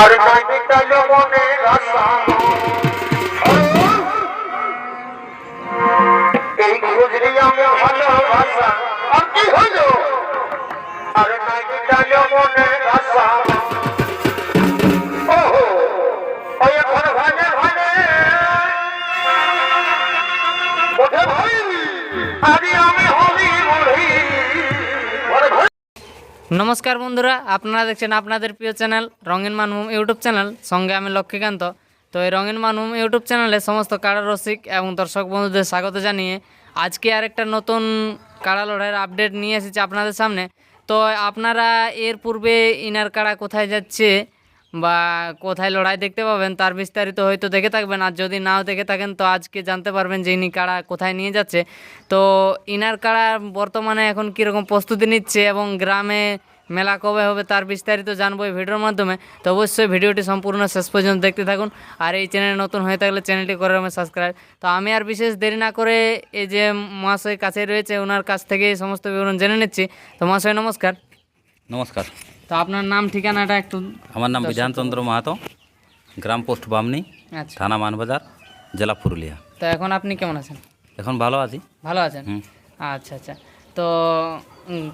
আর মিটাইল মনের আশা এই খুঁজলি আমি ভালোবাসা আর কি হলো? আর নাই মিটাইল নমস্কার বন্ধুরা, আপনারা দেখছেন আপনাদের প্রিয় চ্যানেল রঙিন মানভূম ইউটিউব চ্যানেল। সঙ্গে আমি লক্ষ্মীকান্ত। তো এই রঙিন মানভূম ইউটিউব চ্যানেলে সমস্ত কাড়া রসিক এবং দর্শক বন্ধুদের স্বাগত জানিয়ে আজকে আরেকটা নতুন কাড়া লড়াইয়ের আপডেট নিয়ে এসেছি আপনাদের সামনে। তো আপনারা এর পূর্বে ইনার কাড়া কোথায় যাচ্ছে বা কোথায় লড়াই দেখতে পাবেন, তার বিস্তারিত হয়তো দেখে থাকবেন। আর যদি নাও দেখে থাকেন, তো আজকে জানতে পারবেন যে ইনি কাড়া কোথায় নিয়ে যাচ্ছে। তো ইনার কারা বর্তমানে এখন কীরকম প্রস্তুতি নিচ্ছে এবং গ্রামে মেলা কবে হবে, তার বিস্তারিত জানব এই ভিডিওর মাধ্যমে। তো অবশ্যই ভিডিওটি সম্পূর্ণ শেষ পর্যন্ত দেখতে থাকুন। আর এই চ্যানেলে নতুন হয়ে থাকলে চ্যানেলটি করে আমি সাবস্ক্রাইব। তো আমি আর বিশেষ দেরি না করে এই যে মহাশয় কাছে রয়েছে, ওনার কাছ থেকে সমস্ত বিবরণ জেনে নিচ্ছি। তো মহাশয়, নমস্কার। নমস্কার। তো আপনার নাম ঠিকানাটা একটু আমার নাম বিধানচন্দ্র মাহাতো গ্রাম পোস্ট বামনি আচ্ছা। থানা মানবাজার জেলা পুরুলিয়া। তো এখন আপনি কেমন আছেন? এখন ভালো আছি। ভালো আছেন? আচ্ছা আচ্ছা। তো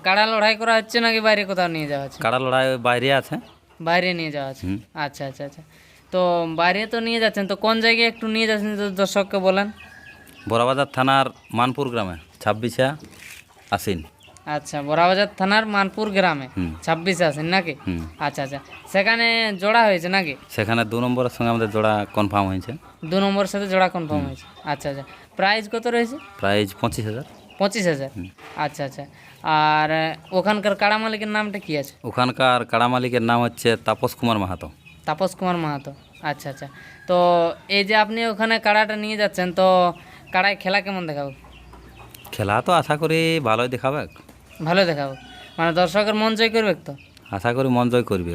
কাড়া লড়াই করা হচ্ছে নাকি বাইরে কোথাও নিয়ে যাওয়া হচ্ছে? কাড়া লড়াই বাইরে আছে। বাইরে নিয়ে যাওয়া আছে আচ্ছা আচ্ছা আচ্ছা। তো বাইরে তো নিয়ে যাচ্ছেন তো কোন জায়গায় একটু নিয়ে যাচ্ছেন তো দর্শককে বলেন? বড়াবাজার থানার মানপুর গ্রামে ছাব্বিশে আসিন আচ্ছা বড়াবাজার থানার মানপুর গ্রামে। ছাব্বিশে আছেন নাকি? আচ্ছা আচ্ছা। সেখানে জোড়া হয়েছে নাকি? সেখানে দু নম্বরের সঙ্গে আমাদের জোড়া কনফার্ম হয়েছে। দু নম্বরের সাথে জোড়া কনফার্ম হয়েছে। আচ্ছা আচ্ছা। প্রাইস কত রয়েছে? প্রাইজ পঁচিশ হাজার। পঁচিশ হাজার? আচ্ছা আচ্ছা। আর ওখানকার কাড়া মালিকের নামটা কি আছে? ওখানকার কাড়া মালিকের নাম হচ্ছে তাপস কুমার মাহাতো। তাপস কুমার মাহাতো। আচ্ছা আচ্ছা। তো এই যে আপনি ওখানে কাড়াটা নিয়ে যাচ্ছেন তো কাড়ায় খেলা কেমন দেখাবো? খেলা তো আশা করি ভালোই দেখাবে। ভালো দেখাবো। মানে দর্শকের মন জয় করবে তো? আশা করি মন জয় করবে।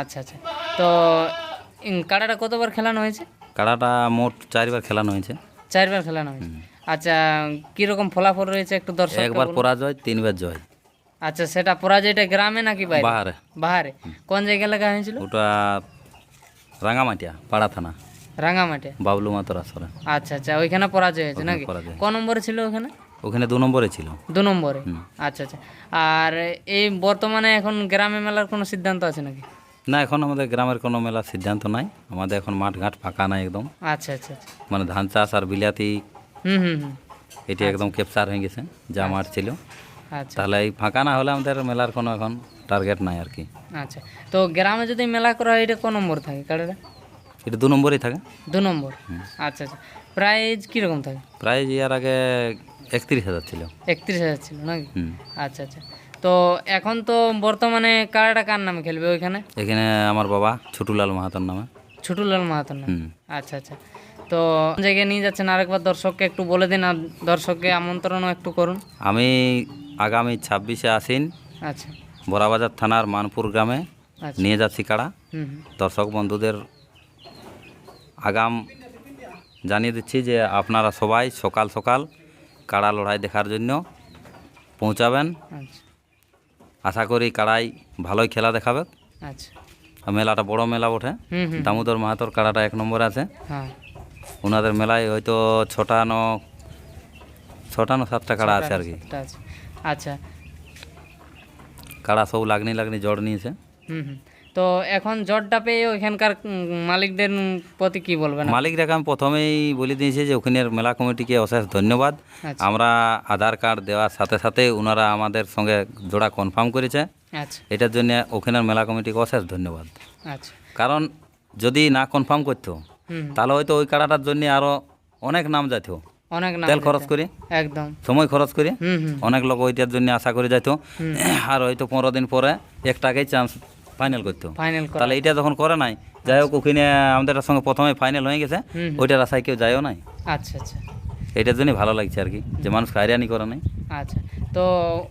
আচ্ছা আচ্ছা। তো কাড়াটা কতবার খেলানো হয়েছে? কাড়াটা মোট চারবার খেলানো হয়েছে। চারবার খেলানো হয়েছে। আচ্ছা কীরকম ফলাফল রয়েছে একটু দর্শক একবার পরাজয় তিনবার জয়। আচ্ছা সেটা পরাজয়টা গ্রামে নাকি বাইরে? বাহারে। বাহারে। কোন জায়গায় লেখা হয়েছিল? ওটা রাঙামাটিয়া পাড়া থানা। রাঙামাটে বাবলু মাতর আসরে। আচ্ছা আচ্ছা ওইখানে পরাজয় হয়েছে নাকি? পরাজয়। ক নম্বরে ছিল ওখানে? ওখানে দু নম্বরে ছিল। দু নম্বরে? আচ্ছা আচ্ছা। আর এই বর্তমানে এখন গ্রামে মেলার কোনো সিদ্ধান্ত আছে নাকি? না এখন আমাদের গ্রামের কোনো মেলার সিদ্ধান্ত নাই। আমাদের এখন মাঠ ঘাট ফাঁকা নাই একদম। আচ্ছা আচ্ছা আচ্ছা। মানে ধান চাষ আর বিলাতি হুম হুম এটি একদম ক্যাপচার হয়ে গেছে যা মাঠ ছিল। আচ্ছা। তাহলে এই ফাঁকা না হলে আমাদের মেলার কোনো এখন টার্গেট নাই আর কি। আচ্ছা। তো গ্রামে যদি মেলা করা হয় এটা কোন নম্বর থাকে কাড়াটা এটা দু নম্বরেই থাকে। দু নম্বর। আচ্ছা আচ্ছা। প্রাইজ কীরকম থাকে? প্রাইজ ইয়ার আগে একত্রিশ হাজার ছিল। একত্রিশ হাজার ছিল নাকি? আচ্ছা আচ্ছা। তো এখন তো বর্তমানে কারাটা কার নামে খেলবে ওইখানে? এখানে আমার বাবা ছুটুলাল মাহাতর নামে। ছুটুলাল মাহাতোর নামে? আচ্ছা আচ্ছা। তো জায়গায় নিয়ে যাচ্ছেন? আরেকবার দর্শককে একটু বলে দিন আর দর্শককে আমন্ত্রণও একটু করুন। আমি আগামী ছাব্বিশে আসিন আচ্ছা। বড়াবাজার থানার মানপুর গ্রামে আচ্ছা। নিয়ে যাচ্ছি হুম। দর্শক বন্ধুদের আগাম জানিয়ে দিচ্ছি যে আপনারা সবাই সকাল সকাল কাড়া লড়াই দেখার জন্য পৌঁছাবেন। আচ্ছা। আশা করি কাড়াই ভালোই খেলা দেখাবে। আচ্ছা। মেলাটা বড় মেলা হুম দামোদর মাহাতর কাড়াটা এক নম্বরে আছে। হ্যাঁ। ওনাদের মেলায় হয়তো ছটা ন ছটা ন সাতটা কাড়া আছে আর কি। আচ্ছা। কাড়া সব লাগনি লাগনি জড় নিয়েছে। হুম হুম। তো এখন জটটা পেয়ে ওইখানকার মালিকদের প্রতি কি বলবেন মালিকটাকে আমি প্রথমেই বলে দিয়েছি যে ওখানের মেলা কমিটিকে অশেষ ধন্যবাদ। আচ্ছা। আমরা আধার কার্ড দেওয়ার সাথে সাথে ওনারা আমাদের সঙ্গে জোড়া কনফার্ম করেছে। আচ্ছা। এটার জন্য ওখানের মেলা কমিটিকে অশেষ ধন্যবাদ। আচ্ছা। কারণ যদি না কনফার্ম করতো তাহলে হয়তো ওই কাড়াটার জন্য আরও অনেক নাম যাইত। অনেক তেল খরচ করে। একদম। সময় খরচ করে। অনেক লোক ওইটার জন্য আশা করে যাইতো। আর হয়তো পনেরো দিন পরে একটাকেই চান্স ফাইনাল করতো। ফাইনাল তাহলে এটা যখন করে নাই যাই হোক ওখানে আমাদের সঙ্গে প্রথমে ফাইনাল হয়ে গেছে। ওইটার আশায় কেউ যায়ও নাই। আচ্ছা আচ্ছা। এটার জন্যই ভালো লাগছে আর কি যে মানুষ খায়রানি করে নাই। আচ্ছা। তো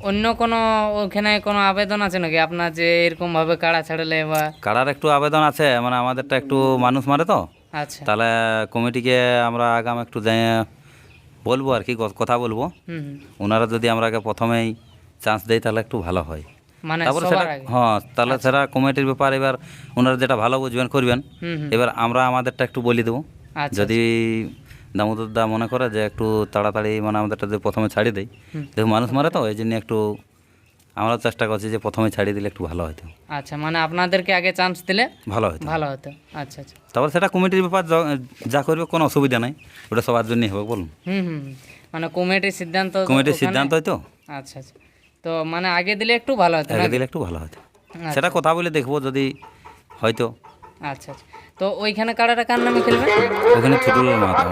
অন্য কোনো ওখানে কোনো আবেদন আছে নাকি? আপনার যে এরকমভাবে কাড়া ছাড়লে বা কাড়ার একটু আবেদন আছে মানে আমাদেরটা একটু মানুষ মারে তো। আচ্ছা। তাহলে কমিটিকে আমরা আগাম একটু বলব আর কি কথা বলব। ওনারা যদি আমরাকে প্রথমেই চান্স দেয় তাহলে একটু ভালো হয়। তারপরে সেটা হ্যাঁ তাহলে সেটা কমিটির ব্যাপার এবার ওনারা যেটা ভালো বুঝবেন করবেন। এবার আমরা আমাদেরটা একটু বলে দেবো। আচ্ছা যদি দামোদর দা মনে করে যে একটু তাড়াতাড়ি মানে আমাদেরটা যদি প্রথমে ছাড়ি দেয়। দেখুন মানুষ মারে তো এই জন্য একটু আমরা চেষ্টা করছি যে প্রথমে ছাড়িয়ে দিলে একটু ভালো হতো আচ্ছা মানে আপনাদেরকে আগে চান্স দিলে ভালো হতো ভালো হতো। আচ্ছা আচ্ছা। তারপর সেটা কমিটির ব্যাপার য- যা করবে কোনো অসুবিধা নাই ওটা সবার জন্যই হবে বলুন। হুম হুম। মানে কমিটির সিদ্ধান্ত কমিটির সিদ্ধান্ত হয়তো আচ্ছা আচ্ছা। তো মানে আগে দিলে একটু ভালো হতো আগে দিলে একটু ভালো হতো। আচ্ছা, সেটা কথা বলে দেখব যদি হয়তো। আচ্ছা আচ্ছা। তো ওইখানে কাড়াটা কার নামে খেলবে? ওখানে ছোটলাল মাহাতো।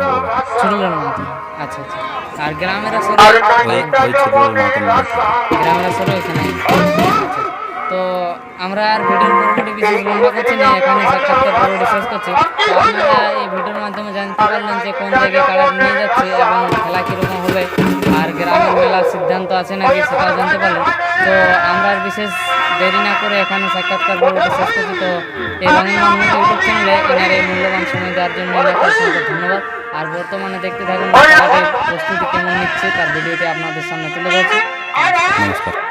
ছোটলাল মাহাতো। আচ্ছা আচ্ছা। আর গ্রামের আসরে? ওই ওই ছোটলাল মাহাতো গ্রামের আসরে ওইখানে? আচ্ছা। তো আমরা আর ভিডিওর পরবর্তী বিশেষ লম্বা করছি না এখানে সাক্ষাৎকার শেষ করছি। তো আপনারা এই ভিডিওর মাধ্যমে জানতে পারলেন যে কোন জায়গায় কাড়া নিয়ে যাচ্ছে এবং খেলা কীরকম হবে। আর গ্রামের মেলা সিদ্ধান্ত আছে নাকি সেটাও জানতে পারল তো আমরা আর বিশেষ দেরি না করে এখানে সাক্ষাৎকার করব শেষ করছি তো এই রঙিন ইউটিউব চ্যানেলে এনার এই মূল্যবান সময় দেওয়ার জন্য ধন্যবাদ। আর বর্তমানে দেখতে থাকুন প্রস্তুতি কেমন নিচ্ছে, তার ভিডিওটি আপনাদের সামনে তুলে ধরছি। নমস্কার।